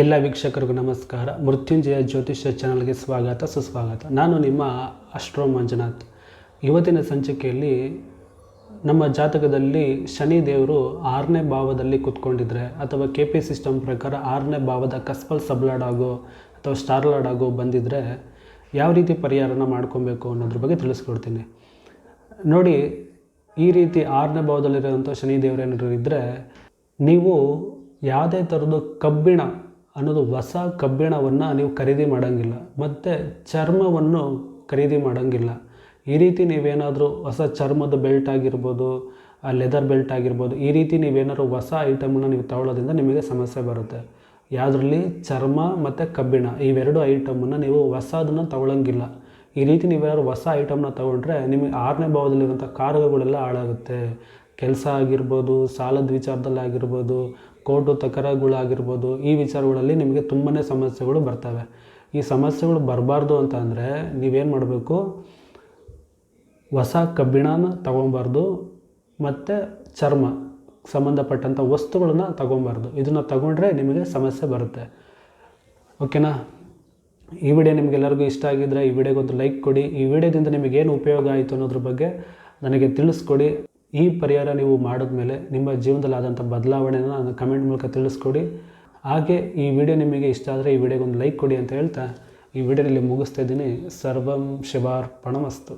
ಎಲ್ಲ ವೀಕ್ಷಕರಿಗೂ ನಮಸ್ಕಾರ. ಮೃತ್ಯುಂಜಯ ಜ್ಯೋತಿಷ್ಯ ಚಾನಲ್ಗೆ ಸ್ವಾಗತ, ಸುಸ್ವಾಗತ. ನಾನು ನಿಮ್ಮ ಅಷ್ಟ್ರೋ ಮಂಜುನಾಥ್. ಇವತ್ತಿನ ಸಂಚಿಕೆಯಲ್ಲಿ ನಮ್ಮ ಜಾತಕದಲ್ಲಿ ಶನಿ ದೇವರು ಆರನೇ ಭಾವದಲ್ಲಿ ಕೂತ್ಕೊಂಡಿದ್ರೆ, ಅಥವಾ ಕೆ ಪಿ ಸಿಸ್ಟಮ್ ಪ್ರಕಾರ ಆರನೇ ಭಾವದ ಕಸ್ಪಲ್ ಸಬ್ಲಾಡ್ ಆಗೋ ಅಥವಾ ಸ್ಟಾರ್ಲಾಡ್ ಆಗೋ ಬಂದಿದ್ದರೆ ಯಾವ ರೀತಿ ಪರಿಹಾರನ ಮಾಡ್ಕೊಬೇಕು ಅನ್ನೋದ್ರ ಬಗ್ಗೆ ತಿಳಿಸ್ಕೊಡ್ತೀನಿ. ನೋಡಿ, ಈ ರೀತಿ ಆರನೇ ಭಾವದಲ್ಲಿರುವಂಥ ಶನಿ ಏನಾದರೂ ಇದ್ದರೆ ನೀವು ಯಾವುದೇ ಥರದ್ದು ಕಬ್ಬಿಣ ಅನ್ನೋದು ಹೊಸ ಕಬ್ಬಿಣವನ್ನು ನೀವು ಖರೀದಿ ಮಾಡೋಂಗಿಲ್ಲ, ಮತ್ತು ಚರ್ಮವನ್ನು ಖರೀದಿ ಮಾಡೋಂಗಿಲ್ಲ. ಈ ರೀತಿ ನೀವೇನಾದರೂ ಹೊಸ ಚರ್ಮದ ಬೆಲ್ಟ್ ಆಗಿರ್ಬೋದು ಲೆದರ್ ಬೆಲ್ಟ್ ಆಗಿರ್ಬೋದು, ಈ ರೀತಿ ನೀವೇನಾದ್ರು ಹೊಸ ಐಟಮನ್ನು ನೀವು ತಗೊಳ್ಳೋದ್ರಿಂದ ನಿಮಗೆ ಸಮಸ್ಯೆ ಬರುತ್ತೆ. ಯಾವುದರಲ್ಲಿ? ಚರ್ಮ ಮತ್ತು ಕಬ್ಬಿಣ, ಇವೆರಡು ಐಟಮನ್ನು ನೀವು ಹೊಸದನ್ನು ತಗೊಳ್ಳೋಂಗಿಲ್ಲ ಈ ರೀತಿ ನೀವೇನಾದ್ರು ಹೊಸ ಐಟಮ್ನ ತೊಗೊಂಡ್ರೆ ನಿಮಗೆ ಆರನೇ ಭಾವದಲ್ಲಿರುವಂಥ ಕಾರಕಗಳೆಲ್ಲ ಹಾಳಾಗುತ್ತೆ. ಕೆಲಸ ಆಗಿರ್ಬೋದು, ಸಾಲದ ವಿಚಾರದಲ್ಲಿ ಆಗಿರ್ಬೋದು, ಕೋರ್ಟು ತಕರಾರುಗಳಾಗಿರ್ಬೋದು, ಈ ವಿಚಾರಗಳಲ್ಲಿ ನಿಮಗೆ ತುಂಬಾ ಸಮಸ್ಯೆಗಳು ಬರ್ತವೆ. ಈ ಸಮಸ್ಯೆಗಳು ಬರಬಾರ್ದು ಅಂತ ಅಂದರೆ ನೀವೇನು ಮಾಡಬೇಕು? ಹೊಸ ಕಬ್ಬಿಣನ ತಗೊಬಾರ್ದು ಮತ್ತು ಚರ್ಮ ಸಂಬಂಧಪಟ್ಟಂಥ ವಸ್ತುಗಳನ್ನ ತಗೊಬಾರ್ದು. ಇದನ್ನು ತಗೊಂಡ್ರೆ ನಿಮಗೆ ಸಮಸ್ಯೆ ಬರುತ್ತೆ. ಓಕೆನಾ? ಈ ವಿಡಿಯೋ ನಿಮಗೆಲ್ಲರಿಗೂ ಇಷ್ಟ ಆಗಿದ್ದರೆ ಈ ವಿಡಿಯೋಗೆ ಒಂದು ಲೈಕ್ ಕೊಡಿ. ಈ ವಿಡಿಯೋದಿಂದ ನಿಮಗೇನು ಉಪಯೋಗ ಆಯಿತು ಅನ್ನೋದ್ರ ಬಗ್ಗೆ ನನಗೆ ತಿಳಿಸ್ಕೊಡಿ. ಈ ಪರಿಹಾರ ನೀವು ಮಾಡಿದ್ಮೇಲೆ ನಿಮ್ಮ ಜೀವನದಲ್ಲಿ ಆದಂಥ ಬದಲಾವಣೆನ ನಾನು ಕಮೆಂಟ್ ಮೂಲಕ ತಿಳಿಸ್ಕೊಡಿ. ಹಾಗೆ ಈ ವಿಡಿಯೋ ನಿಮಗೆ ಇಷ್ಟ ಆದರೆ ಈ ವಿಡಿಯೋಗೆ ಒಂದು ಲೈಕ್ ಕೊಡಿ ಅಂತ ಹೇಳ್ತಾ ಈ ವಿಡಿಯೋನಲ್ಲಿ ಮುಗಿಸ್ತಾ ಇದ್ದೀನಿ. ಸರ್ವಂ ಶಿವಾರ್ಪಣಮಸ್ತು.